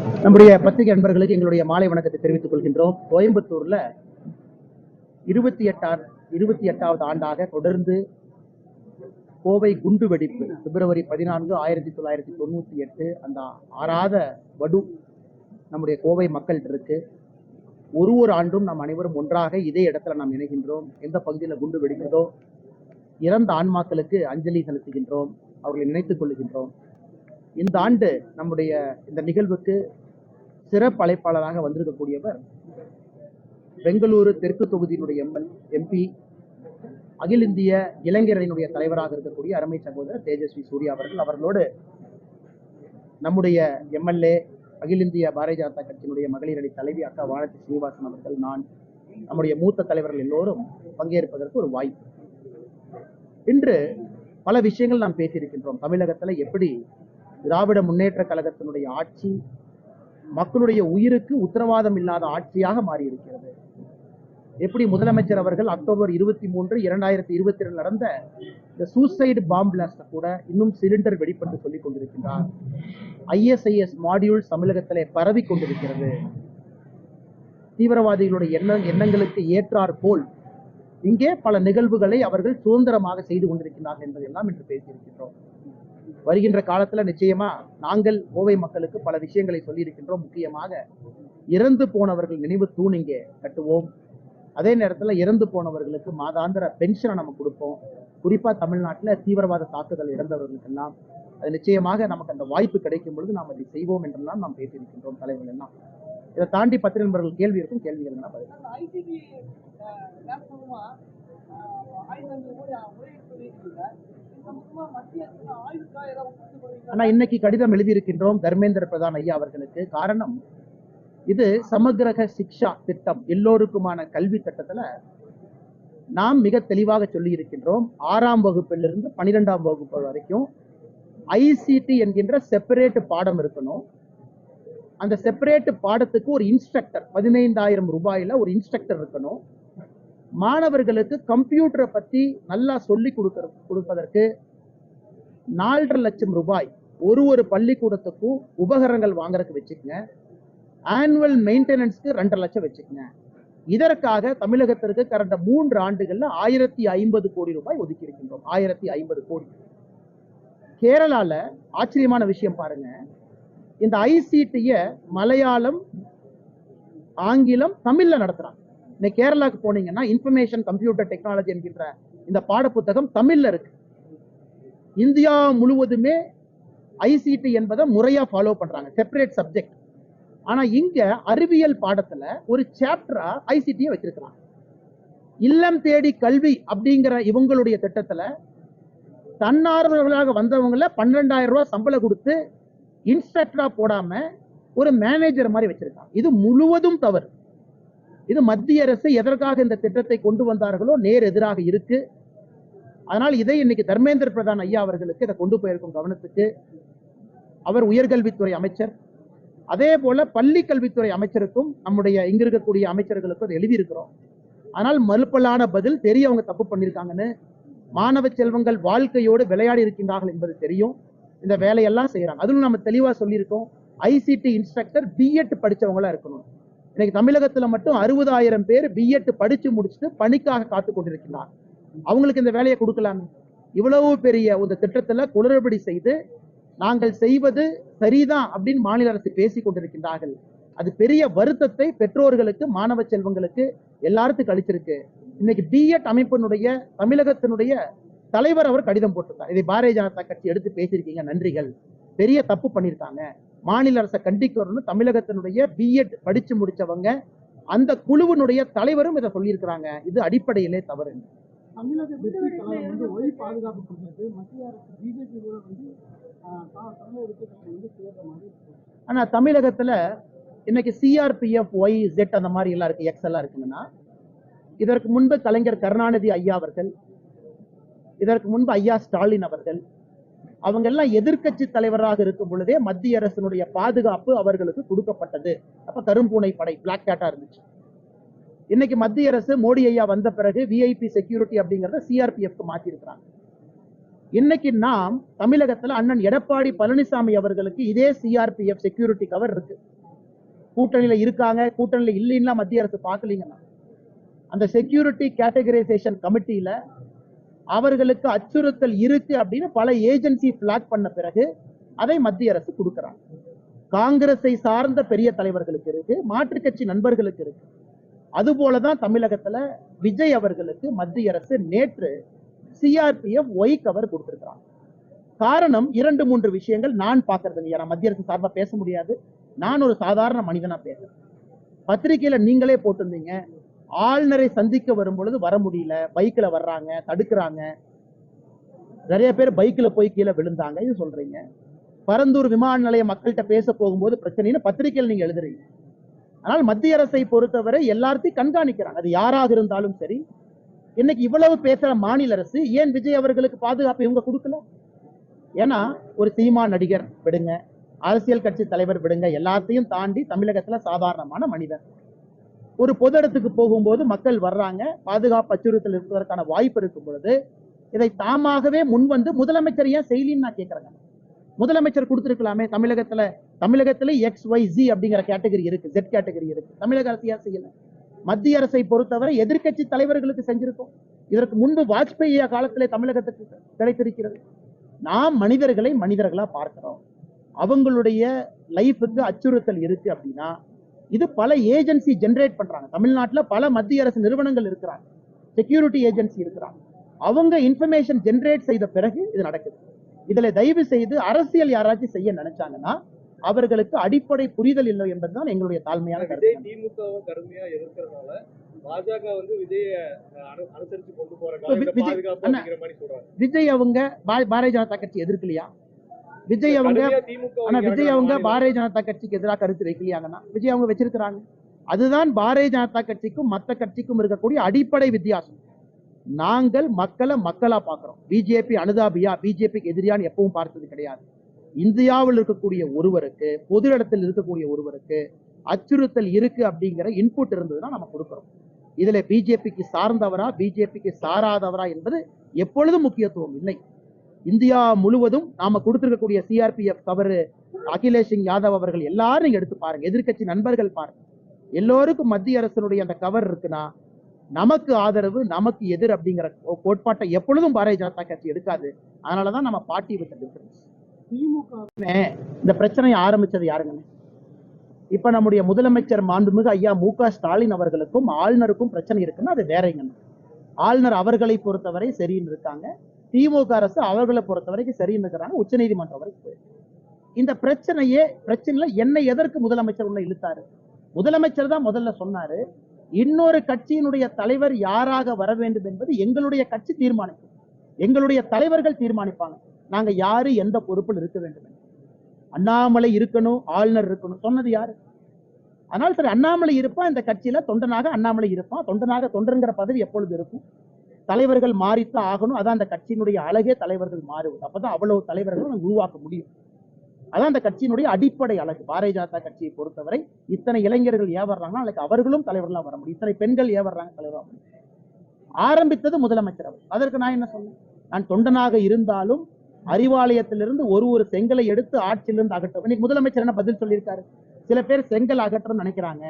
நம்முடைய பத்திரிகை நண்பர்களுக்கு எங்களுடைய மாலை வணக்கத்தை தெரிவித்துக் கொள்கின்றோம். கோயம்புத்தூர்ல இருபத்தி எட்டாம் இருபத்தி எட்டாவது ஆண்டாக தொடர்ந்து கோவை குண்டு வெடிப்பு பிப்ரவரி பதினான்கு ஆயிரத்தி தொள்ளாயிரத்தி தொண்ணூத்தி எட்டு அந்த ஆறாத வடு நம்முடைய கோவை மக்கள் இருக்கு. ஒரு ஒரு ஆண்டும் நாம் அனைவரும் ஒன்றாக இதே இடத்துல நாம் இணைகின்றோம். எந்த பகுதியில் குண்டு வெடிக்கிறதோ இறந்த ஆன்மாக்களுக்கு அஞ்சலி செலுத்துகின்றோம். அவர்களை நினைத்துக் கொள்ளுகின்றோம். இந்த ஆண்டு நம்முடைய இந்த நிகழ்வுக்கு சிறப்பு அழைப்பாளராக வந்திருக்கக்கூடியவர் பெங்களூரு தெற்கு தொகுதியினுடைய எம்எல் எம்பி அகில இந்திய இளைஞரணியினுடைய தலைவராக இருக்கக்கூடிய அருமை சகோதரர் தேஜஸ்வி சூர்யா அவர்கள் அவர்களோடு நம்முடைய எம்எல்ஏ அகில இந்திய பாரதிய ஜனதா கட்சியினுடைய மகளிர் அணி தலைவி அக்கா வானதி ஸ்ரீனிவாசன் அவர்கள் நான் நம்முடைய மூத்த தலைவர்கள் எல்லோரும் பங்கேற்பதற்கு ஒரு வாய்ப்பு. இன்று பல விஷயங்கள் நாம் பேசியிருக்கின்றோம். தமிழகத்தில் எப்படி திராவிட முன்னேற்ற கழகத்தினுடைய ஆட்சி மக்களுடைய உயிருக்கு உத்தரவாதம் இல்லாத ஆட்சியாக மாறியிருக்கிறது. எப்படி முதலமைச்சர் அவர்கள் அக்டோபர் இருபத்தி மூன்று இரண்டாயிரத்தி இருபத்தி ரெண்டு நடந்த இந்த சூசைடு பாம் பிளாஸ்ட கூட இன்னும் சிலிண்டர் வெடிப்பென்று சொல்லிக் கொண்டிருக்கிறார் ஐஎஸ்ஐஎஸ் மாடியூல் தமிழகத்திலே பரவி கொண்டிருக்கிறது. தீவிரவாதிகளுடைய எண்ண எண்ணங்களுக்கு ஏற்றார் போல் இங்கே பல நிகழ்வுகளை அவர்கள் சுதந்திரமாக செய்து கொண்டிருக்கிறார்கள் என்பதெல்லாம் இன்று பேசியிருக்கின்றோம். வருகின்ற காலத்துல நிச்சயமா நாங்கள் கோவை மக்களுக்கு பல விஷயங்களை சொல்லியிருக்கின்றோம். முக்கியமாக இறந்து போனவர்கள் நினைவு தூண் இங்கே கட்டுவோம். அதே நேரத்துல இறந்து போனவர்களுக்கு மாதாந்திர பென்ஷனை நம்ம கொடுப்போம். குறிப்பா தமிழ்நாட்டுல தீவிரவாத தாக்குதல் இறந்தவர்களுக்கெல்லாம் அது நிச்சயமாக நமக்கு அந்த வாய்ப்பு கிடைக்கும் பொழுது நாம் அதை செய்வோம் என்றெல்லாம் நாம் பேசியிருக்கின்றோம் தலைவர்கள் எல்லாம். இதை தாண்டி பத்திர நண்பர்கள் கேள்வி இருக்கும் கேள்விகள் என்ன பதில். ஆனா இன்னைக்கு கடிதம் எழுதியிருக்கின்றோம் தர்மேந்திர பிரதான் ஐயா அவர்களுக்கு. காரணம் இது சமக்கிரக சிக்ஷா திட்டம். எல்லோருக்குமான கல்வி திட்டத்துல நாம் மிக தெளிவாக சொல்லி இருக்கின்றோம் ஆறாம் வகுப்பிலிருந்து பனிரெண்டாம் வகுப்பு வரைக்கும் ஐசிடி என்கின்ற செப்பரேட் பாடம் இருக்கணும். அந்த செப்பரேட் பாடத்துக்கு ஒரு இன்ஸ்ட்ரக்டர் பதினைந்தாயிரம் ரூபாயில ஒரு இன்ஸ்ட்ரக்டர் இருக்கணும். மாணவர்களுக்கு கம்ப்யூட்டரை பத்தி நல்லா சொல்லி கொடுக்க கொடுப்பதற்கு நாலரை லட்சம் ரூபாய் ஒரு ஒரு பள்ளிக்கூடத்துக்கும் உபகரணங்கள் வாங்குறதுக்கு வச்சுக்கோங்க. ஆனுவல் மெயின்டெனன்ஸ்க்கு ரெண்டரை லட்சம் வச்சுக்கோங்க. இதற்காக தமிழகத்திற்கு கடந்த மூன்று ஆண்டுகளில் ஆயிரத்தி ஐம்பது கோடி ரூபாய் ஒதுக்கி இருக்கின்றோம். ஆயிரத்தி ஐம்பது கோடி. கேரளாவில் ஆச்சரியமான விஷயம் பாருங்க. இந்த ஐசிடியை மலையாளம் ஆங்கிலம் தமிழில் நடத்துகிறாங்க இன்னைக்கு கேரளாக்கு போனீங்கன்னா இன்ஃபர்மேஷன் கம்ப்யூட்டர் டெக்னாலஜி என்கின்ற இந்த பாடப்புத்தகம் தமிழ்ல இருக்கு. இந்தியா முழுவதுமே ஐசிடி என்பதை முறையா ஃபாலோ பண்றாங்க. செப்பரேட் சப்ஜெக்ட் ஆனா இங்க அறிவியல் பாடத்துல ஒரு சாப்டரா ஐசிடியை வச்சிருக்கிறாங்க. இல்லம் தேடி கல்வி அப்படிங்கிற இவங்களுடைய திட்டத்துல தன்னார்வலர்களாக வந்தவங்கள பன்னெண்டாயிரம் ரூபாய் சம்பளம் கொடுத்து இன்ஸ்ட்ரக்டரா போடாம ஒரு மேனேஜர் மாதிரி வச்சிருக்காங்க. இது முழுவதும் தவறு. இது மத்திய அரசு எதற்காக இந்த திட்டத்தை கொண்டு வந்தார்களோ நேர் எதிராக இருக்கு. அதனால் இதை இன்னைக்கு தர்மேந்திர பிரதான் ஐயா அவர்களுக்கு இதை கொண்டு போயிருக்கும் கவனத்துக்கு. அவர் உயர்கல்வித்துறை அமைச்சர். அதே போல பள்ளி கல்வித்துறை அமைச்சருக்கும் நம்முடைய இங்க இருக்கக்கூடிய அமைச்சர்களுக்கும் அதை எழுதியிருக்கிறோம். ஆனால் மறுப்பலான பதில் தெரிய அவங்க தப்பு பண்ணியிருக்காங்கன்னு மாணவ செல்வங்கள் வாழ்க்கையோடு விளையாடி இருக்கின்றார்கள் என்பது தெரியும். இந்த வேலையெல்லாம் செய்கிறாங்க அதுவும் நம்ம தெளிவாக சொல்லியிருக்கோம். ஐசிடி இன்ஸ்ட்ரக்டர் பிஎட் படித்தவங்களாக இருக்கணும். இன்னைக்கு தமிழகத்துல மட்டும் அறுபதாயிரம் பேர் பிஎட் படிச்சு முடிச்சுட்டு பணிக்காக காத்து கொண்டிருக்கிறார். அவங்களுக்கு இந்த வேலையை கொடுக்கலாமே? இவ்வளவு பெரிய ஒரு திட்டத்துல குளறுபடி செய்து நாங்கள் செய்வது சரிதான் அப்படின்னு மாநில அரசு பேசி கொண்டிருக்கின்றார்கள் அது பெரிய வருத்தத்தை பெற்றோர்களுக்கு மாணவ செல்வங்களுக்கு எல்லாருக்கும் கழிச்சிருக்கு இன்னைக்கு பிஎட் அமைப்பினுடைய தமிழகத்தினுடைய தலைவர் அவர் கடிதம் போட்டிருக்கார். இதை பாரதிய ஜனதா கட்சி எடுத்து பேசியிருக்கீங்க. நன்றிகள். பெரிய தப்பு பண்ணியிருக்காங்க. மாநில அரசை கண்டிக்கணும்னு தமிழகத்தினுடைய பிஎட் படிச்சு முடிச்சவங்க அந்த குழுவினுடைய தலைவரும் இதை சொல்லியிருக்கிறாங்க. இது அடிப்படையிலே தவறு. தமிழக வெற்றி கழகம் வந்து ஒளி பாதுகாப்பு கொடுத்தது மத்திய அரசு பிஜேபி வந்து. ஆனா தமிழகத்துல இன்னைக்கு சிஆர்பிஎஃப் ஒய் ஜெட் அந்த மாதிரி எல்லாம் இருக்கு எக்ஸ் எல்லாம் இருக்குங்கன்னா இதற்கு முன்பு கலைஞர் கருணாநிதி ஐயா அவர்கள் இதற்கு முன்பு ஐயா ஸ்டாலின் அவர்கள் அவங்க எல்லாம் எதிர்க்கட்சி தலைவராக இருக்கும் பொழுதே மத்திய அரசினுடைய பாதுகாப்பு அவர்களுக்கு கொடுக்கப்பட்டது. அப்ப கரும்பூனை படை பிளாக் கேட்டா இருந்துச்சு. இன்னைக்கு மத்திய அரசு மோடி ஐயா வந்த பிறகு விஐபி செக்யூரிட்டி அப்படிங்கறத சிஆர்பிஎஃப்க்கு மாத்திருக்கிறாங்க. இன்னைக்கு நாம் தமிழகத்துல அண்ணன் எடப்பாடி பழனிசாமி அவர்களுக்கு இதே சிஆர்பிஎஃப் செக்யூரிட்டி கவர் இருக்கு. கூட்டணியில இருக்காங்க கூட்டணியில இல்லைன்னா மத்திய அரசு பார்க்கலீங்கன்னா. அந்த செக்யூரிட்டி கேட்டகரைசேஷன் கமிட்டியில அவர்களுக்கு அச்சுறுத்தல் இருக்கு அப்படின்னு பல ஏஜென்சி பிளாக் பண்ண பிறகு அதை மத்திய அரசு கொடுக்கறாங்க. காங்கிரஸை சார்ந்த பெரிய தலைவர்களுக்கு இருக்கு மாற்றுக் கட்சி நண்பர்களுக்கு இருக்கு. அதுபோலதான் தமிழகத்துல விஜய் அவர்களுக்கு மத்திய அரசு நேற்று சிஆர்பிஎஃப் ஒய் கவர் கொடுத்திருக்கிறாங்க. காரணம் இரண்டு மூன்று விஷயங்கள் நான் பார்க்கறது இல்லையா? நான் மத்திய அரசு சார்பாக பேச முடியாது. நான் ஒரு சாதாரண மனிதனா பேசுறேன். பத்திரிகையில நீங்களே போட்டிருந்தீங்க. ஆளுநரை சந்திக்க வரும் பொழுது வர முடியல. பைக்ல வர்றாங்க தடுக்கிறாங்க. நிறைய பேர் பைக்ல போய் கீழே விழுந்தாங்க. இது சொல்றீங்க. பரந்தூர் விமான நிலைய மக்கள்கிட்ட பேச போகும்போது பிரச்சனைன்னு பத்திரிகையில் நீங்க எழுதுறீங்க. ஆனால் மத்திய அரசை பொறுத்தவரை எல்லாத்தையும் கண்காணிக்கிறாங்க. அது யாராக இருந்தாலும் சரி. இன்னைக்கு இவ்வளவு பேசுற மாநில அரசு ஏன் விஜய் அவர்களுக்கு பாதுகாப்பு இவங்க கொடுக்கல? ஏன்னா ஒரு சினிமா நடிகர் விடுங்க அரசியல் கட்சி தலைவர் விடுங்க எல்லாத்தையும் தாண்டி தமிழகத்துல சாதாரணமான மனிதர். ஒரு பொது இடத்துக்கு போகும்போது மக்கள் வர்றாங்க பாதுகாப்பு அச்சுறுத்தல் இருப்பதற்கான வாய்ப்பு இருக்கும் பொழுது இதை தாமாகவே முன்வந்து முதலமைச்சர் ஏன் செய்யலின்னு நான் கேட்கறேங்க முதலமைச்சர் கொடுத்துருக்கலாமே தமிழகத்துல தமிழகத்துல எக்ஸ் ஒய் ஜி அப்படிங்கிற கேட்டகரி இருக்கு ஜெட் கேட்டகரி இருக்கு. தமிழக அரசு ஏன் செய்யல? மத்திய அரசை பொறுத்தவரை எதிர்க்கட்சி தலைவர்களுக்கு செஞ்சிருக்கோம். இதற்கு முன்பு வாஜ்பேயி காலத்திலே தமிழகத்துக்கு கிடைத்திருக்கிறது. நாம் மனிதர்களை மனிதர்களா பார்க்கிறோம். அவங்களுடைய லைஃபுக்கு அச்சுறுத்தல் இருக்கு அப்படின்னா இது பல ஏஜென்சி ஜெனரேட் பண்றாங்க. தமிழ்நாட்டுல பல மத்திய அரசு நிறுவனங்கள் இருக்கிறாங்க. செக்யூரிட்டி ஏஜென்சி இருக்கிறாங்க. அவங்க இன்ஃபர்மேஷன் ஜெனரேட் செய்த பிறகு இது நடக்குது. இதுல தயவு செய்து அரசியல் யாராச்சும் செய்ய நினைச்சாங்கன்னா அவர்களுக்கு அடிப்படை புரிதல் இல்லை என்பதுதான் எங்களுடைய தாழ்மையான கருத்து. திமுகவை கடுமையா எதிர்க்கிறதுனால பாஜக வந்து விஜய அனு- அனுசரிச்சு கொண்டு போற விஜய்- அவங்க பாரதிய ஜனதா கட்சி எதிர்க்கலையா? விஜய் அவங்க ஆனா விஜய் அவங்க பாரதிய ஜனதா கட்சிக்கு எதிராக கருத்து வைக்கலையாங்கன்னா விஜய் அவங்க வச்சிருக்கிறாங்க. அதுதான் பாரதிய ஜனதா கட்சிக்கும் மத்த கட்சிக்கும் இருக்கக்கூடிய அடிப்படை வித்தியாசம். நாங்கள் மக்களை மக்களா பார்க்கிறோம். பிஜேபி அனுதாபியா பிஜேபிக்கு எதிரியான்னு எப்பவும் பார்த்தது கிடையாது. இந்தியாவில் இருக்கக்கூடிய ஒருவருக்கு பொது இடத்தில் இருக்கக்கூடிய ஒருவருக்கு அச்சுறுத்தல் இருக்கு அப்படிங்கிற இன்புட் இருந்ததுன்னா நம்ம கொடுக்கிறோம். இதுல பிஜேபிக்கு சார்ந்தவரா பிஜேபிக்கு சாராதவரா என்பது எப்பொழுதும் முக்கியத்துவம் இல்லை. இந்தியா முழுவதும் நாம கொடுத்திருக்கக்கூடிய சிஆர்பிஎஃப் கவர் அகிலேஷ் சிங் யாதவ் அவர்கள் எல்லாரும் நீங்க எடுத்து பாருங்க. எதிர்க்கட்சி நண்பர்கள் பாருங்க. எல்லோருக்கும் மத்திய அரசினுடைய அந்த கவர் இருக்குன்னா நமக்கு ஆதரவு நமக்கு எதிர் அப்படிங்கிற கோட்பாட்டை எப்பொழுதும் பாரதிய ஜனதா கட்சி எடுக்காது. அதனாலதான் நம்ம பார்ட்டி வித் டிஃபரன்ஸ் திமுக இந்த பிரச்சனையை ஆரம்பிச்சது யாருங்க இப்ப நம்முடைய முதலமைச்சர் மாண்புமிகு ஐயா மு க ஸ்டாலின் அவர்களுக்கும் ஆளுநருக்கும் பிரச்சனை இருக்குன்னா அது வேறங்க ஆளுநர் அவர்களை பொறுத்தவரை சரின்னு இருக்காங்க. திமுக அரசு அவர்களை பொறுத்த வரைக்கும் சரின்னு இருக்கிறாங்க உச்சநீதிமன்றம் வரைக்கும் போயிருக்கு. இந்த பிரச்சனையே பிரச்சனையில என்னை எதற்கு முதலமைச்சர் உள்ள இழுத்தாரு? முதலமைச்சர் தான் முதல்ல சொன்னாரு இன்னொரு கட்சியினுடைய தலைவர் யாராக வர வேண்டும் என்பது எங்களுடைய கட்சி தீர்மானிக்கும். எங்களுடைய தலைவர்கள் தீர்மானிப்பாங்க. நாங்க யாரு எந்த பொறுப்பில் இருக்க வேண்டும் என்று. அண்ணாமலை இருக்கணும் ஆளுநர் இருக்கணும் சொன்னது யாரு? அதனால் சரி அண்ணாமலை இருப்பான் இந்த கட்சியில தொண்டனாக அண்ணாமலை இருப்பான். தொண்டனாக தொண்டருங்கிற பதவி எப்பொழுது இருக்கும்? தலைவர்கள் மாறித்தான் ஆகணும். அதான் அந்த கட்சியினுடைய அழகே தலைவர்கள் மாறுவது. அப்பதான் அவ்வளவு தலைவர்கள் நம்ம உருவாக்க முடியும். அதான் அந்த கட்சியினுடைய அடிப்படை அழகு. பாரதிய ஜனதா கட்சியை பொறுத்தவரை இத்தனை இளைஞர்கள் ஏவர்றாங்கன்னா நாளைக்கு அவர்களும் தலைவர்களாக வர முடியும். இத்தனை பெண்கள் ஏவர்றாங்க தலைவராக முடியும். ஆரம்பித்தது முதலமைச்சர் அவர். அதற்கு நான் என்ன சொன்னேன்? நான் தொண்டனாக இருந்தாலும் அறிவாலயத்திலிருந்து ஒரு ஒரு செங்கலை எடுத்து ஆட்சியிலிருந்து அகற்றும் இன்னைக்கு முதலமைச்சர் என்ன பதில் சொல்லியிருக்காரு? சில பேர் செங்கல் அகற்றணும்னு நினைக்கிறாங்க.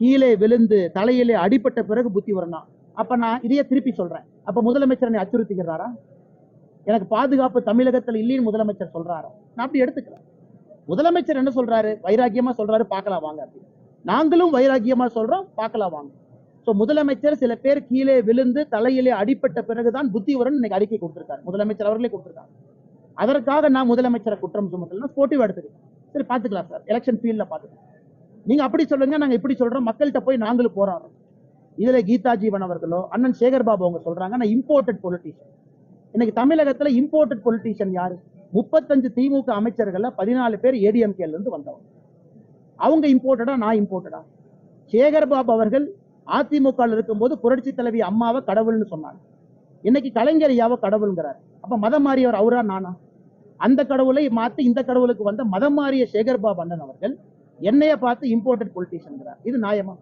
கீழே விழுந்து தலையிலே அடிபட்ட பிறகு புத்தி வரணும் அப்ப நான் இதையே திருப்பி சொல்றேன். அப்ப முதலமைச்சர் என்னை அச்சுறுத்துகிறாரா? எனக்கு பாதுகாப்பு தமிழகத்தில் இல்லைன்னு முதலமைச்சர் சொல்றாரா? நான் அப்படி எடுத்துக்கிறேன். முதலமைச்சர் என்ன சொல்றாரு? வைராக்கியமா சொல்றாரு பார்க்கலாம் வாங்க அப்படின்னு. நாங்களும் வைராக்கியமா சொல்றோம் பார்க்கலாம் வாங்க. சோ முதலமைச்சர் சில பேர் கீழே விழுந்து தலையிலே அடிப்பட்ட பிறகுதான் புத்தி வரும்னு இன்னைக்கு அறிக்கை கொடுத்திருக்காரு. முதலமைச்சர் அவர்களே கொடுத்திருக்காங்க. அதற்காக நான் முதலமைச்சரை குற்றம் சுமத்தலாம் ஸ்போர்ட்டிவ் எடுத்துக்கிறேன். சரி பாத்துக்கலாம் சார். எலெக்ஷன் ஃபீல்ட்ல பாத்துக்கலாம் நீங்க அப்படி சொல்லுங்க நாங்க இப்படி சொல்றோம். மக்கள்கிட்ட போய் நாங்களும் போராடுறோம். இதுல கீதா ஜீவன் அவர்களோ அண்ணன் சேகர் பாபு அவங்க சொல்றாங்க நான் இம்போர்ட்டட் பொலிட்டீஷியன் இன்னைக்கு தமிழகத்துல இம்போர்ட்டட் பொலிட்டீஷியன் யாரு? முப்பத்தஞ்சு திமுக அமைச்சர்கள்ல பதினாலு பேர் ஏடிஎம்கேல இருந்து வந்தவங்க. அவங்க இம்போர்ட்டடா நான் இம்போர்ட்டடா சேகர் பாபு அவர்கள் அதிமுக இருக்கும்போது புரட்சி தலைவி அம்மாவை கடவுள்னு சொன்னாங்க. இன்னைக்கு கலைஞர் ஐயாவை கடவுள்ங்கிறார். அப்ப மதம் மாறியவர் அவரா நானா? அந்த கடவுளை மாத்தி இந்த கடவுளுக்கு வந்த மதம் மாறிய சேகர் பாபு அண்ணன் அவர்கள் என்னைய பார்த்து இம்போர்ட்டட் பொலிட்டீஷியன்ங்கிறார் இது நியாயமா?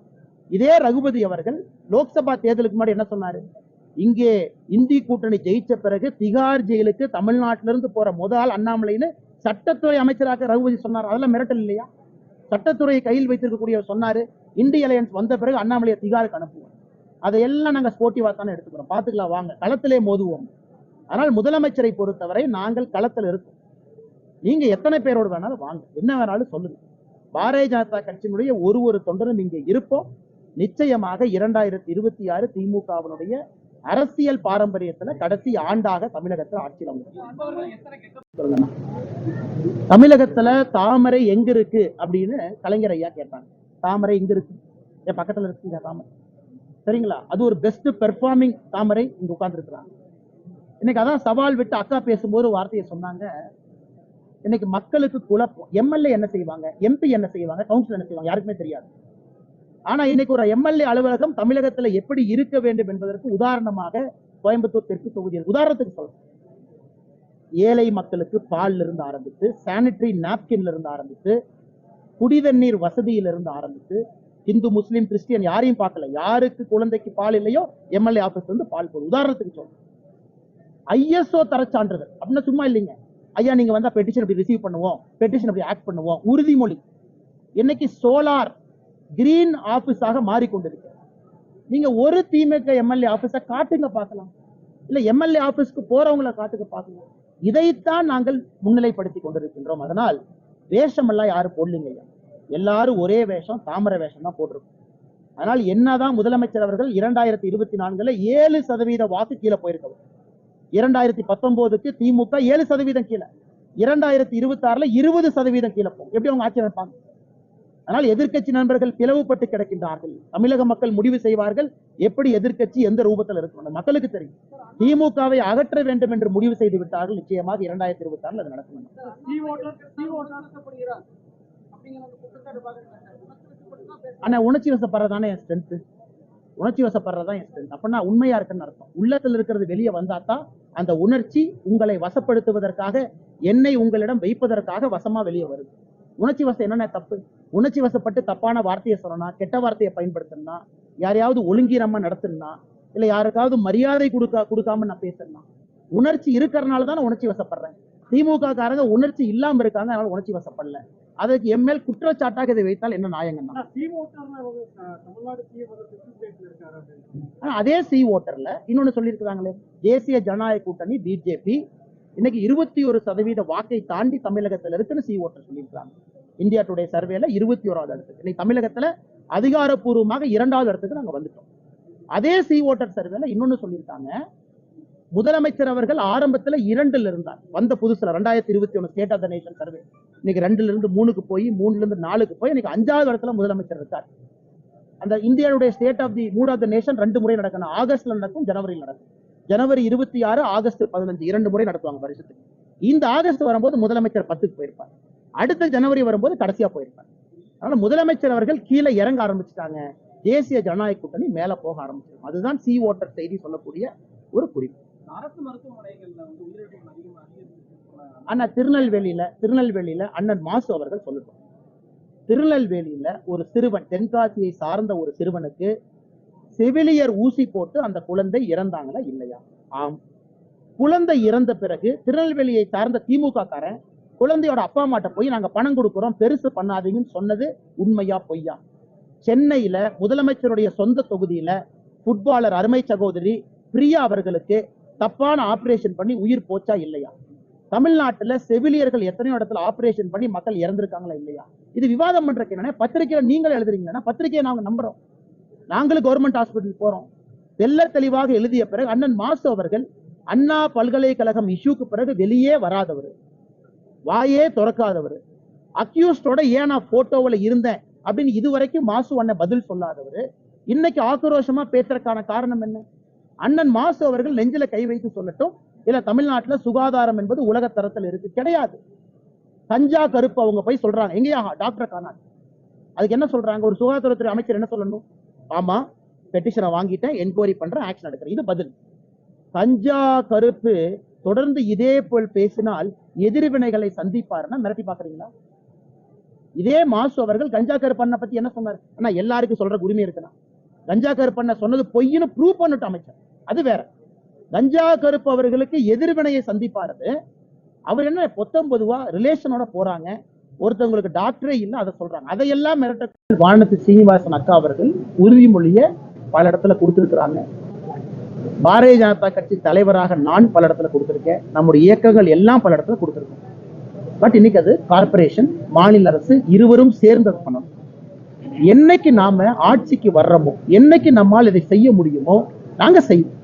இதே ரகுபதி அவர்கள் லோக்சபா தேர்தலுக்கு முன்னாடி என்ன சொன்னாரு? இங்கே இந்தி கூட்டணி ஜெயிச்ச பிறகு திகார் ஜெயிலுக்கு தமிழ்நாட்டில இருந்து போற முதல் அண்ணாமலைன்னு சட்டத்துறை அமைச்சராக ரகுபதி சொன்னார். அதெல்லாம் மிரட்டல் இல்லையா? சட்டத்துறையை கையில் வைத்திருக்கக்கூடியவர் சொன்னாரு. இந்தி அலையன்ஸ் வந்த பிறகு அண்ணாமலையை திகாருக்கு அனுப்புவோம். அதையெல்லாம் நாங்க ஸ்போர்ட்டிவா தானே எடுத்துக்கிறோம். பாத்துக்கலாம் வாங்க. களத்திலே மோதுவோம். ஆனால் முதலமைச்சரை பொறுத்தவரை நாங்கள் களத்தில் இருக்கோம் நீங்க எத்தனை பேரோடு வேணாலும் வாங்க. என்ன வேணாலும் சொல்லுங்க. பாரதிய ஜனதா கட்சியினுடைய ஒரு ஒரு தொண்டரும் இங்கே இருப்போம். நிச்சயமாக இரண்டாயிரத்தி இருபத்தி ஆறு திமுகவினுடைய அரசியல் பாரம்பரியத்துல கடைசி ஆண்டாக தமிழகத்துல ஆட்சியில் அமைக்கும் தமிழகத்துல தாமரை எங்க இருக்கு அப்படின்னு கலைஞர் ஐயா கேட்டாங்க. தாமரை எங்க இருக்கு? என் பக்கத்துல இருக்குங்க தாமரை. சரிங்களா? அது ஒரு பெஸ்ட் பெர்ஃபார்மிங் தாமரை இங்க உட்கார்ந்து இன்னைக்கு அதான் சவால் விட்டு அக்கா பேசும்போது ஒரு வார்த்தையை சொன்னாங்க. இன்னைக்கு மக்களுக்கு குழப்பம். எம்எல்ஏ என்ன செய்வாங்க? எம்பி என்ன செய்வாங்க? கவுன்சில் என்ன செய்வாங்க? யாருக்குமே தெரியாது. ஆனா இன்னைக்கு ஒரு எம்எல்ஏ அலுவலகம் தமிழகத்துல எப்படி இருக்க வேண்டும் என்பதற்கு உதாரணமாக கோயம்புத்தூர் தெற்கு தொகுதியில் உதாரணத்துக்கு சொல்றேன் ஏழை மக்களுக்கு பால்ல இருந்து ஆரம்பித்து சானிட்டரி நாப்கின்ல இருந்து ஆரம்பித்து குடிதண்ணீர் வசதியில இருந்து ஆரம்பித்து இந்து முஸ்லீம் கிறிஸ்டியன் யாரையும் பார்க்கல. யாருக்கு குழந்தைக்கு பால் இல்லையோ எம்எல்ஏ ஆபீஸ் வந்து பால் போடும் உதாரணத்துக்கு சொல்றேன் ஐஎஸ்ஓ தர சான்றிதழ் அப்படின்னா சும்மா இல்லைங்க. ஐயா நீங்க வந்தா பெட்டிஷன் அப்படி ரிசீவ் பண்ணுவோம். பெட்டிஷன் அப்படி ஆக்ட் பண்ணுவோம். உறுதிமொழி. இன்னைக்கு சோலார் கிரீன் ஆபீஸாக மாறிக்கொண்டிருக்கு நீங்க ஒரு திமுக எம்எல்ஏ ஆபீஸ காட்டுங்க பார்க்கலாம். இல்ல எம்எல்ஏ ஆபீஸ்க்கு போறவங்கள காட்டுங்க பார்க்கலாம். இதைத்தான் நாங்கள் முன்னிலைப்படுத்தி கொண்டிருக்கின்றோம். அதனால் வேஷம் எல்லாம் யாரும் போடலீங்க ஐயா. எல்லாரும் ஒரே வேஷம் தாமரை வேஷம் தான் போட்டிருக்கோம். அதனால் என்னதான் முதலமைச்சர் அவர்கள் இரண்டாயிரத்தி இருபத்தி நான்குல ஏழு சதவீத வாக்கு கீழே போயிருக்கவர். இரண்டாயிரத்தி பத்தொன்பதுக்கு திமுக ஏழு சதவீதம் கீழே. இரண்டாயிரத்தி இருபத்தி ஆறுல இருபது சதவீதம் கீழே போகும். எப்படி அவங்க ஆட்சி அமைப்பாங்க அதனால் எதிர்க்கட்சி நண்பர்கள் பிளவுபட்டு கிடக்கின்றார்கள். தமிழக மக்கள் முடிவு செய்வார்கள் எப்படி எதிர்க்கட்சி எந்த ரூபத்தில் இருக்கணும் மக்களுக்கு தெரியும். திமுகவை அகற்ற வேண்டும் என்று முடிவு செய்து விட்டார்கள். நிச்சயமாக இரண்டாயிரத்தி இருபத்தி ஆறுல அது நடக்கும் ஆனா உணர்ச்சி வசப்படுறதானே என் ஸ்ட்ரென்த் உணர்ச்சி வசப்படுறதுதான் என் ஸ்ட்ரென்த் அப்படின்னா உண்மையா இருக்குன்னு அர்த்தம். உள்ளத்துல இருக்கிறது வெளியே வந்தா தான் அந்த உணர்ச்சி உங்களை வசப்படுத்துவதற்காக என்னை உங்களிடம் வைப்பதற்காக வசமா வெளியே வருது. உணர்ச்சி வசம் என்னென்ன தப்பு? உணர்ச்சி வசப்பட்டு தப்பான வார்த்தையை சொல்லணும் கெட்ட வார்த்தையை பயன்படுத்தணும்னா யாரையாவது ஒழுங்கீனமா நடத்தணும்னா இல்ல யாருக்காவது மரியாதை கொடுக்க கொடுக்காம நான் பேசணும்னா உணர்ச்சி இருக்கிறனால தான் உணர்ச்சி வசப்படுறேன். திமுக காரங்க உணர்ச்சி இல்லாம இருக்காங்க அதனால உணர்ச்சி வசப்படல. அதற்கு எம்எல் குற்றச்சாட்டாக இதை வைத்தால் என்ன ஆனா அதே சி ஓட்டர்ல இன்னொன்னு சொல்லியிருக்கிறாங்களே தேசிய ஜனநாயக கூட்டணி பிஜேபி இன்னைக்கு இருபத்தி ஒரு சதவீத வாக்கை தாண்டி தமிழகத்துல இருக்குன்னு சி ஓட்டர் சொல்லியிருக்காங்க இந்தியா டுடே சர்வேல இருபத்தி ஓராவது இடத்துக்கு. இன்னைக்கு தமிழகத்துல அதிகாரப்பூர்வமாக இரண்டாவது இடத்துக்கு நாங்க வந்துட்டோம். அதே சி ஓட்டர் சர்வேல இன்னொன்னு சொல்லியிருக்காங்க. முதலமைச்சர் அவர்கள் ஆரம்பத்துல இரண்டுல இருந்தார். வந்த புதுசுல ரெண்டாயிரத்தி இருபத்தி ஒண்ணு state of the nation survey இன்னைக்கு ரெண்டுல இருந்து மூணுக்கு போய் மூணுல இருந்து நாலுக்கு போய் இன்னைக்கு அஞ்சாவது இடத்துல முதலமைச்சர் இருக்கார். அந்த இந்தியாவுடைய state of the mood of the nation ரெண்டு முறை நடக்கணும் ஆகஸ்ட்ல நடக்கும் ஜனவரியில் நடக்கும். ஜனவரி இருபத்தி ஆறு ஆகஸ்ட் பதினஞ்சு இரண்டு முறை நடத்துவாங்க வருஷத்துக்கு. இந்த ஆகஸ்ட் வரும்போது முதலமைச்சர் பத்துக்கு போயிருப்பார். அடுத்த ஜனவரி வரும்போது கடைசியா போயிருப்பார். அதனால முதலமைச்சர் அவர்கள் கீழே இறங்க ஆரம்பிச்சுட்டாங்க. தேசிய ஜனநாயக கூட்டணி மேல போக ஆரம்பிச்சிடும் அதுதான் சி ஓட்டர் செய்தி சொல்லக்கூடிய ஒரு குறிப்பு. அரசு மருத்துவமனைகள்ல வந்து ஆனா திருநெல்வேலியில திருநெல்வேலியில அண்ணன் மாசு அவர்கள் சொல்லட்டும். திருநெல்வேலியில ஒரு சிறுவன் தென்காசியை சார்ந்த ஒரு சிறுவனுக்கு செவிலியர் ஊசி போட்டு அந்த குழந்தை இறந்தாங்களா இல்லையா? ஆம். குழந்தை இறந்த பிறகு திருநெல்வேலியை சார்ந்த திமுக காரன் குழந்தையோட அப்பா அம்மாட்ட போய் நாங்க பணம் கொடுக்குறோம் பெருசு பண்ணாதீங்கன்னு சொன்னது உண்மையா பொய்யா? சென்னையில முதலமைச்சருடைய சொந்த தொகுதியில ஃபுட்பாலர் அருமை சகோதரி பிரியா அவர்களுக்கு தப்பான ஆபரேஷன் பண்ணி உயிர் போச்சா இல்லையா? தமிழ்நாட்டுல செவிலியர்கள் எத்தனையோ இடத்துல ஆபரேஷன் பண்ணி மக்கள் இறந்திருக்காங்களா இல்லையா? இது விவாதம் பண்றதுக்கு என்னன்னா பத்திரிக்கையில நீங்கள் எழுதுறீங்கன்னா பத்திரிக்கையை நாங்க நம்புறோம். நாங்களும் கவர்மெண்ட் ஹாஸ்பிட்டல் போறோம். தெல்ல தெளிவாக எழுதிய பிறகு அண்ணன் மாசு அவர்கள் அண்ணா பல்கலைக்கழகம் இஷ்யூக்கு பிறகு வெளியே வராதவர். வாயே திறக்காதவர். அக்யூஸ்டோட ஏன் நான் போட்டோவில் இருந்தேன் அப்படின்னு இதுவரைக்கும் மாசு அண்ணன் பதில் சொல்லாதவர். இன்னைக்கு ஆக்ரோஷமா பேசுறதுக்கான காரணம் என்ன? அண்ணன் மாசு அவர்கள் நெஞ்சில கை வைத்து சொல்லட்டும். இல்ல தமிழ்நாட்டுல சுகாதாரம் என்பது உலக தரத்தில் இருக்கு கிடையாது. தஞ்சா கருப்பு அவங்க போய் சொல்றாங்க. எங்கேயா டாக்டர் காணாது அதுக்கு என்ன சொல்றாங்க? ஒரு சுகாதாரத்துறை அமைச்சர் என்ன சொல்லணும்? ஆமா பெட்டிஷனை வாங்கிட்டேன் என்கொயரி பண்றேன் ஆக்ஷன் எடுக்கிறேன். இது பதில். கஞ்சா கருப்பு தொடர்ந்து இதே போல் பேசினால் எதிர்வினைகளை சந்திப்பாருன்னா மிரட்டி பாக்குறீங்களா இதே மாசு அவர்கள் கஞ்சா கருப்பண்ண பத்தி என்ன சொன்னார்? ஆனா எல்லாருக்கும் சொல்ற உரிமை இருக்குன்னா கஞ்சா கருப்பண்ண சொன்னது பொய்ன்னு ப்ரூவ் பண்ணிட்டு அமைச்சர். அது வேற. கஞ்சா கருப்பு அவர்களுக்கு எதிர்வினையை சந்திப்பாரு. அவர் என்ன பொத்தம் பொதுவா ரிலேஷனோட போறாங்க. ஒருத்தவங்களுக்கு டாக்டரே இல்லை அதை சொல்றாங்க. அதையெல்லாம் மிரட்ட வானத்து சீனிவாசன் அக்கா அவர்கள் உறுதிமொழியை பல இடத்துல கொடுத்திருக்கிறாங்க. பாரதிய ஜனதா கட்சி தலைவராக நான் பல இடத்துல கொடுத்திருக்கேன். நம்முடைய இயக்கங்கள் எல்லாம் பல இடத்துல கொடுத்திருக்கோம். பட் இன்னைக்கு அது கார்ப்பரேஷன் மாநில அரசு இருவரும் சேர்ந்து பண்ணணும் என்னைக்கு நாம ஆட்சிக்கு வர்றோமோ என்னைக்கு நம்மால் இதை செய்ய முடியுமோ நாங்க செய்வோம்.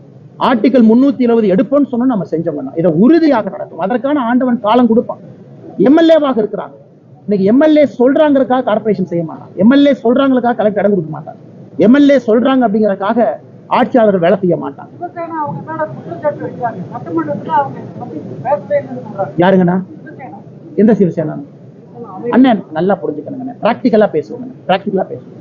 ஆர்டிகல் முன்னூத்தி இருபது எடுப்போம்னு சொன்னா நம்ம செஞ்சோம்னா இதை உறுதியாக நடக்கும் அதற்கான ஆண்டவன் காலம் கொடுப்பான். எம்எல்ஏவாக இருக்கிறாங்க. இன்னைக்கு எம்எல்ஏ சொல்றாங்கிறதுக்காக கார்ப்பரேஷன் செய்ய மாட்டான் எம்எல்ஏ சொல்றாங்களுக்காக கலெக்டர் இடம் கொடுக்க மாட்டான் எம்எல்ஏ சொல்றாங்க அப்படிங்கறதுக்காக ஆட்சியாளர் வேலை செய்ய மாட்டான் யாருங்கண்ணா? எந்த சிவசேனா? அண்ணன். நல்லா புரிஞ்சுக்கணுங்க பிராக்டிக்கலா பேசுவோங்க பிராக்டிக்கலா பேசுவோம்.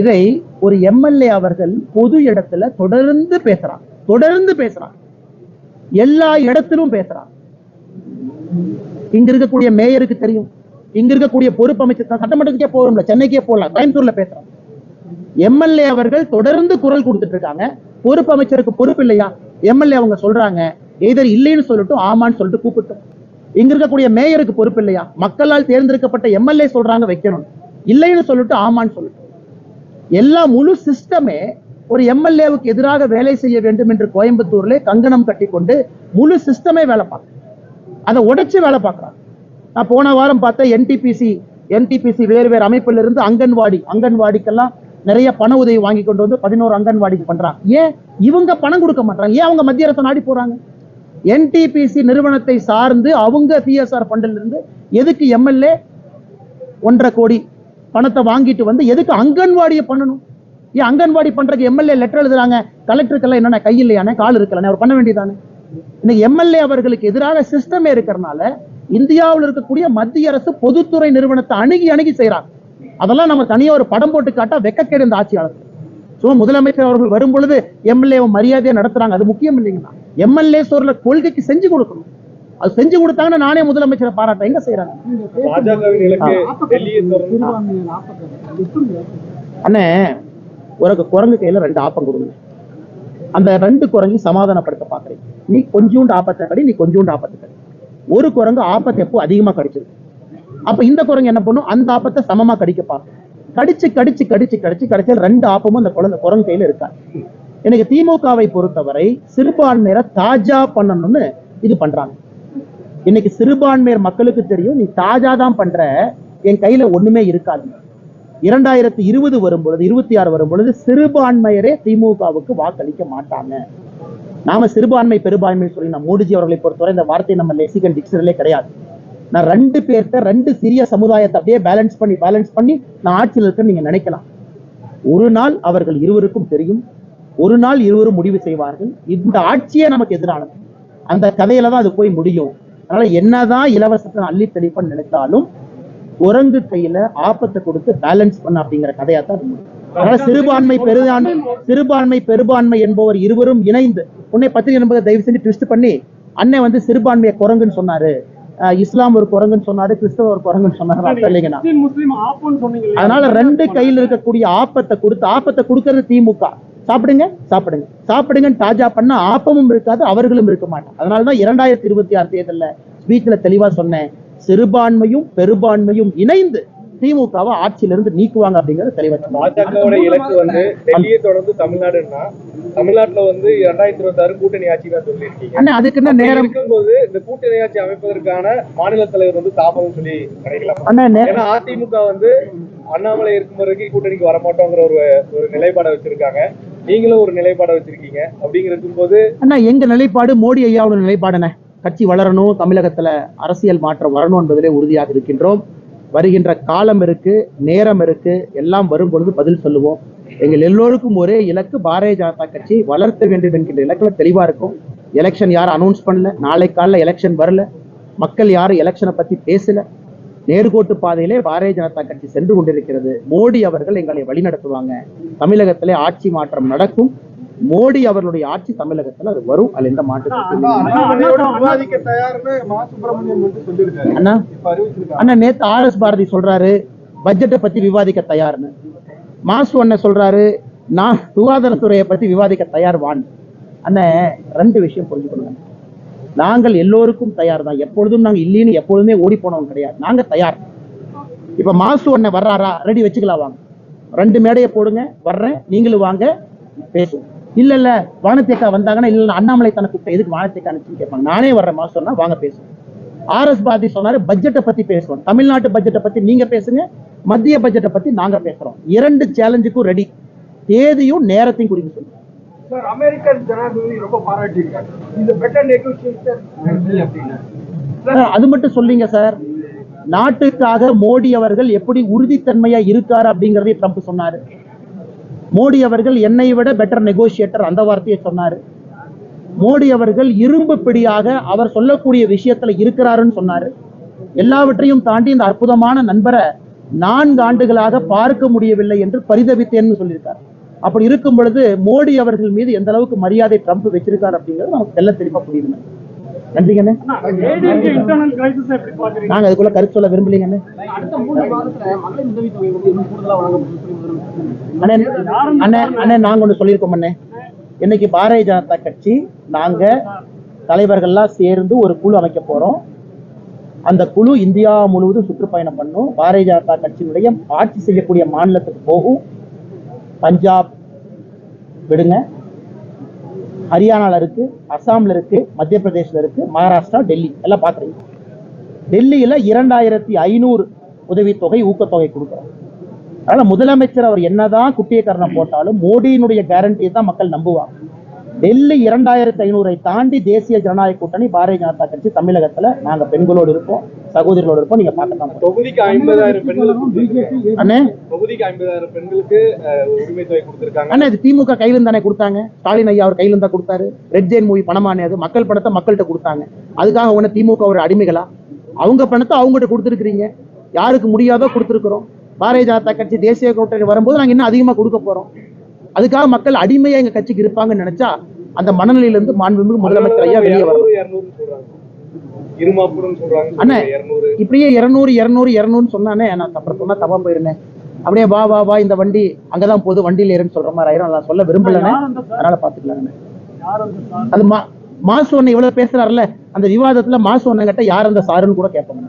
இதை ஒரு எம்எல்ஏ அவர்கள் பொது இடத்துல தொடர்ந்து பேசுறான். தொடர்ந்து பேசுறான். எல்லா இடத்திலும் பேசுறான். இங்க இருக்கக்கூடிய மேயருக்கு தெரியும். இங்க இருக்கக்கூடிய பொறுப்பு அமைச்சர் சட்டமன்றத்துக்கே போறோம்ல சென்னைக்கே போகலாம் கோயம்புத்தூர்ல பேசுறோம். எம்எல்ஏ அவர்கள் தொடர்ந்து குரல் கொடுத்துட்டு இருக்காங்க. பொறுப்பு அமைச்சருக்கு பொறுப்பு இல்லையா? எம்எல்ஏ அவங்க சொல்றாங்க எதர் இல்லைன்னு சொல்லட்டும் ஆமான்னு சொல்லிட்டு கூப்பிட்டோம். இங்க இருக்கக்கூடிய மேயருக்கு பொறுப்பு இல்லையா? மக்களால் தேர்ந்தெடுக்கப்பட்ட எம்எல்ஏ சொல்றாங்க வைக்கணும். இல்லைன்னு சொல்லிட்டு ஆமான்னு சொல்லட்டும். எல்லா முழு சிஸ்டமே ஒரு எம்எல்ஏவுக்கு எதிராக வேலை செய்ய வேண்டும் என்று கோயம்புத்தூர்ல கங்கணம் கட்டிக்கொண்டு முழு சிஸ்டமே வேலை பார்க்க அதை உடைச்சு வேலை பார்க்கறாங்க. நான் போன வாரம் பார்த்தேன் என்டிபிசி என்டிபிசி வேறு வேறு அமைப்பிலிருந்து அங்கன்வாடி அங்கன்வாடிக்கெல்லாம் நிறைய பண உதவி வாங்கி கொண்டு வந்து பதினோரு அங்கன்வாடிக்கு பண்றாங்க. ஏன்? இவங்க பணம் கொடுக்க மாட்டாங்க ஏன் அவங்க மத்திய அரசு நாடி போறாங்க? என்டிபிசி நிறுவனத்தை சார்ந்து அவங்க பிஎஸ்ஆர் ஃபண்டில் இருந்து எதுக்கு எம்எல்ஏ ஒன்றரை கோடி பணத்தை வாங்கிட்டு வந்து எதுக்கு அங்கன்வாடியை பண்ணணும்? ஏன் அங்கன்வாடி பண்றதுக்கு எம்எல்ஏ லெட்டர் எழுதுறாங்க? கலெக்டருக்கெல்லாம் என்னென்ன கை இல்லையானே கால் இருக்கலானே அவர் பண்ண வேண்டியதானே இன்னைக்கு எம்எல்ஏ அவர்களுக்கு எதிராக சிஸ்டமே இருக்கிறனால இந்தியாவில் இருக்கக்கூடிய மத்திய அரசு பொதுத்துறை நிறுவனத்தை அணுகி அணுகி செய்றாங்க. அதெல்லாம் நம்ம தனியா ஒரு படம் போட்டு காட்டா வெக்கக்கேடு இந்த ஆட்சியாளர். சும்மா முதலமைச்சர் அவர்கள் வரும் பொழுது எம்எல்ஏ மரியாதையா நடத்துறாங்க. அது முக்கியம் இல்லைங்கண்ணா எம்எல்ஏ சொல்ற கொள்கைக்கு செஞ்சு கொடுக்கணும். அது செஞ்சு கொடுத்தாங்கன்னா நானே முதலமைச்சரை பாராட்டேன் எங்க செய்யறாங்க அண்ணே உனக்கு குரங்கு கையில ரெண்டு ஆப்பம் கொடுங்க. அந்த ரெண்டு குரங்கையும் சமாதானப்படுத்த பாக்குறீங்க நீ கொஞ்சூண்டு ஆப்பத்தை கடி நீ கொஞ்சூண்டு ஆப்பத்தை கடி. ஒரு குரங்கு ஆப்பத்தை எப்போ அதிகமா கடிச்சிருக்கு? அப்ப இந்த குரங்கு என்ன பண்ணும்? அந்த ஆப்பத்தை சமமா கடிக்க பார்க்கும் கடிச்சு கடிச்சு கடிச்சு கடிச்சு கடைசியில் ரெண்டு ஆப்பமும் அந்த குழந்தை குரங்கு கையில இருக்கா? எனக்கு திமுகவை பொறுத்தவரை சிறுபான்மையரை தாஜா பண்ணணும்னு இது பண்றாங்க. இன்னைக்கு சிறுபான்மையர் மக்களுக்கு தெரியும் நீ தாஜா தான் பண்ற என் கையில ஒண்ணுமே இருக்காது. இரண்டாயிரத்தி இருபது வரும் பொழுது இருபத்தி ஆறு வரும் பொழுது சிறுபான்மையரே திமுகவுக்கு வாக்களிக்க மாட்டாங்க. நாம சிறுபான்மை பெரும்பான்மை சொல்லி நான் மோடிஜி அவர்களை பொறுத்தவரை இந்த வார்த்தை நம்ம லெக்சிகன் டிக்ஷனரிலே கிடையாது. நான் ரெண்டு பேர்த்த ரெண்டு சிறிய சமுதாயத்தை அப்படியே பேலன்ஸ் பண்ணி பேலன்ஸ் பண்ணி நான் ஆட்சியில் இருக்கேன்னு நீங்க நினைக்கலாம். ஒரு நாள் அவர்கள் இருவருக்கும் தெரியும். ஒரு நாள் இருவரும் முடிவு செய்வார்கள். இந்த ஆட்சியே நமக்கு எதிரானது. அந்த கதையில தான் அது போய் முடியும். அதனால என்னதான் இலவசத்தை அள்ளி தெளிப்பன்னு நினைத்தாலும் குரங்கு கையில ஆபத்தை கொடுத்து பேலன்ஸ் பண்ண அப்படிங்கிற கதையா தான் அது முடியும். அதனால சிறுபான்மை பெரும்பான்மை சிறுபான்மை பெரும்பான்மை என்பவர் இருவரும் இணைந்து உன்னை பத்திரிகை நம்பர் தயவு செஞ்சு ட்விஸ்ட் பண்ணி அண்ணன் வந்து சிறுபான்மையை குரங்குன்னு சொன்னாரு. இஸ்லாம் ஒரு குரங்குன்னு சொன்னாரு கிறிஸ்தவ ஒரு குரங்குன்னு சொன்னாரு இல்லைங்கண்ணா. அதனால ரெண்டு கையில் இருக்கக்கூடிய ஆப்பத்தை கொடுத்து ஆப்பத்தை கொடுக்கறது திமுக. சாப்பிடுங்க சாப்பிடுங்க. சாப்பிடுங்கன்னு தாஜா பண்ணா ஆப்பமும் இருக்காது அவர்களும் இருக்க மாட்டாங்க. அதனாலதான் இரண்டாயிரத்தி இருபத்தி ஆறு தேர்தல்ல ஸ்பீச்ல தெளிவா சொன்னேன். சிறுபான்மையும் பெரும்பான்மையும் இணைந்து திமுகவை ஆட்சியிலிருந்து நீக்குவாங்க அப்படிங்கறது தெளிவா சொன்னேன். பாஜகவோட இலக்கு வந்து டெல்லியை தொடர்ந்து தமிழ்நாடுன்னா தமிழ்நாட்டுல வந்து இரண்டாயிரத்தி இருபத்தி ஆறு கூட்டணி ஆட்சி தான் சொல்லியிருக்கீங்க. அண்ணா அதுக்கு என்ன நேரம்? இருக்கும்போது இந்த கூட்டணி ஆட்சி அமைப்பதற்கான மாநில தலைவர் வந்து தாமதம் சொல்லி கிடைக்கலாம் அண்ணா நே- ஏன்னா அதிமுக வந்து அண்ணாமலை இருக்கும் வரைக்கும் கூட்டணிக்கு வரமாட்டோங்கிற ஒரு ஒரு நிலைப்பாடை வச்சிருக்காங்க. நீங்களும் ஒரு நிலைப்பாடை வச்சிருக்கீங்க. அப்படிங்கிற இருக்கும்போது அண்ணா எங்க நிலைப்பாடு மோடி ஐயாவோட நிலைப்பாடுண்ணே கட்சி வளரணும் தமிழகத்துல அரசியல் மாற்றம் வரணும் என்பதிலே உறுதியாக இருக்கின்றோம். வருகின்ற காலம் இருக்கு நேரம் இருக்கு எல்லாம் வரும் பொழுது பதில் சொல்லுவோம். எங்கள் எல்லோருக்கும் ஒரே இலக்கு பாரதிய ஜனதா கட்சி வளர்த்த வேண்டும் என்கின்ற இலக்குல தெளிவா இருக்கும். எலெக்ஷன் யாரும் அனௌன்ஸ் பண்ணல நாளை காலைல எலெக்ஷன் வரல. மக்கள் யாரும் எலெக்ஷனை பத்தி பேசல. நேர்கோட்டு பாதையிலே பாரதிய ஜனதா கட்சி சென்று கொண்டிருக்கிறது. மோடி அவர்கள் எங்களை வழிநடத்துவாங்க. தமிழகத்திலே ஆட்சி மாற்றம் நடக்கும். மோடி அவர்களுடைய ஆட்சி தமிழகத்துல அது வரும். அதுல எந்த மாற்றம் அண்ணா நேத்து ஆர் எஸ் பாரதி சொல்றாரு பட்ஜெட்டை பத்தி விவாதிக்க தயார்னு. மாசு அண்ணன் சொல்றாரு நான் சுகாதாரத்துறையை பத்தி விவாதிக்க தயார் வான் அண்ணன் ரெண்டு விஷயம் புரிஞ்சுக்கணுங்க. நாங்கள் எல்லோருக்கும் தயார் தான். எப்பொழுதும் நாங்கள் இல்லைன்னு எப்பொழுதுமே ஓடி போனவங்க கிடையாது. நாங்க தயார். இப்ப மாசு அண்ணன் வர்றாரா? ரெடி வச்சுக்கலாம் வாங்க. ரெண்டு மேடையை போடுங்க. வர்றேன். நீங்களும் வாங்க. பேசுவோம். இல்ல இல்ல வானத்தேக்கா வந்தாங்கன்னா இல்ல அண்ணாமலை தனக்கு கூப்பிட்ட எதுக்கு வானத்தேக்கா அனுப்பிச்சுன்னு கேட்பாங்க. நானே வர்றேன் மாசு சொன்னா வாங்க பேசுவோம். ஆர்எஸ் பாரதி சொன்னாரு பட்ஜெட்டை பத்தி பேசுவோம். தமிழ்நாட்டு பட்ஜெட்டை பத்தி நீங்க பேசுங்க மத்திய பட்ஜெட்டை பத்தி நாங்க பேசுறோம். இரண்டு சேலஞ்சுக்கும் ரெடி தேதியும் நேரத்தையும் குறிக்க சொல்லுங்க. அமெரிக்கன் ஜனாதிபதி ரொம்ப இந்த பெட்டர் அது மட்டும் சொல்லிங்க சார். நாட்டுக்காக மோடி அவர்கள் எப்படி உறுதித்தன்மையா இருக்காரு அப்படிங்கறதை ட்ரம்ப் சொன்னாரு. மோடி அவர்கள் என்னை விட பெட்டர் நெகோசியேட்டர் அந்த வார்த்தையை சொன்னாரு. மோடி அவர்கள் இரும்பு பிடியாக அவர் சொல்லக்கூடிய விஷயத்துல இருக்கிறாருன்னு சொன்னாரு. எல்லாவற்றையும் தாண்டி இந்த அற்புதமான நண்பரை நான்கு ஆண்டுகளாக பார்க்க முடியவில்லை என்று பரிதவித்தேன்னு சொல்லியிருக்காரு. அப்படி இருக்கும் பொழுது மோடி அவர்கள் மீது எந்த அளவுக்கு மரியாதை ட்ரம்ப் வச்சிருக்கார் அப்படிங்கிறது நமக்கு தெல்ல தெளிவாக புரியுது. நன்றிங்கண்ணே. இன்டர்னல் கிரைசிஸ் எப்படி பாக்குறீங்க. நாங்க அதுக்குள்ள கருத்து சொல்ல விரும்பலீங்கண்ணே. அண்ணே அண்ணே அண்ணே நாங்க ஒண்ணு சொல்லியிருக்கோம் அண்ணே இன்னைக்கு பாரதிய ஜனதா கட்சி நாங்க தலைவர்கள்லாம் சேர்ந்து ஒரு குழு அமைக்க போறோம். அந்த குழு இந்தியா முழுவதும் சுற்றுப்பயணம் பண்ணும். பாரதிய ஜனதா கட்சியினுடைய ஆட்சி செய்யக்கூடிய மாநிலத்துக்கு போகும். பஞ்சாப் விடுங்க. ஹரியானால இருக்கு அசாம்ல இருக்கு மத்திய பிரதேசல இருக்கு மகாராஷ்டிரா டெல்லி. எல்லாம் பாக்குறீங்க. டெல்லியில இரண்டாயிரத்தி ஐநூறு உதவித்தொகை ஊக்கத்தொகை கொடுக்குறோம். அதனால முதலமைச்சர் அவர் என்னதான் குட்டியக்கரணம் போட்டாலும் மோடியினுடைய கேரண்டியை தான் மக்கள் நம்புவாங்க. டெல்லி இரண்டாயிரத்தி ஐநூறை தாண்டி தேசிய ஜனநாயக கூட்டணி பாரதிய ஜனதா கட்சி தமிழகத்துல நாங்க பெண்களோடு இருப்போம் சகோதரிகளோடு இருப்போம் நீங்க பார்க்கலாம் தொகுதிக்கு ஐம்பதாயிரம் பெண்களுக்கு. அண்ணே? தொகுதிக்கு ஐம்பதாயிரம் பெண்களுக்கு உரிமை தொகை கொடுத்திருக்காங்க. அண்ணா இது திமுக கையில தானே கொடுத்தாங்க? ஸ்டாலின் ஐயா அவர் கையில இருந்தா கொடுத்தாரு. ரெட் ஜெயின் மூவி பணமானே அது. மக்கள் பணத்தை மக்கள்கிட்ட கொடுத்தாங்க. அதுக்காக உடனே திமுக ஒரு அடிமைகளா? அவங்க பணத்தை அவங்ககிட்ட கொடுத்துருக்கீங்க யாருக்கு முடியாதோ கொடுத்துருக்குறோம். பாரதிய ஜனதா கட்சி தேசிய கூட்டணி வரும்போது நாங்க இன்னும் அதிகமா கொடுக்க போறோம். அதுக்காக மக்கள் அடிமையா எங்க கட்சிக்கு இருப்பாங்கன்னு நினைச்சா அந்த மனநிலையிலிருந்து மாண்புமிகு முதலமைச்சர் ஐயா வெளியே வரணும் இருநூறு இருநூறு சொல்றாங்க. அண்ணே. இருநூறு. இப்படியே இருநூறு இருநூறு இருநூறுன்னு சொன்னானே நான் அப்புறம் சொன்னா தப்பா போயிருந்தேன் அப்படியே வா வா வா இந்த வண்டி அங்கதான் போகுது வண்டியில ஏறுன்னு சொல்ற மாதிரி ஆயிரும். நான் சொல்ல விரும்பலன்னு அதனால பாத்துக்கலாங்க அது மா மாசு ஒண்ணு இவ்வளவு பேசுறாருல அந்த விவாதத்துல மாசு ஒண்ணு கிட்ட யார் அந்த சாருன்னு கூட கேட்பாங்க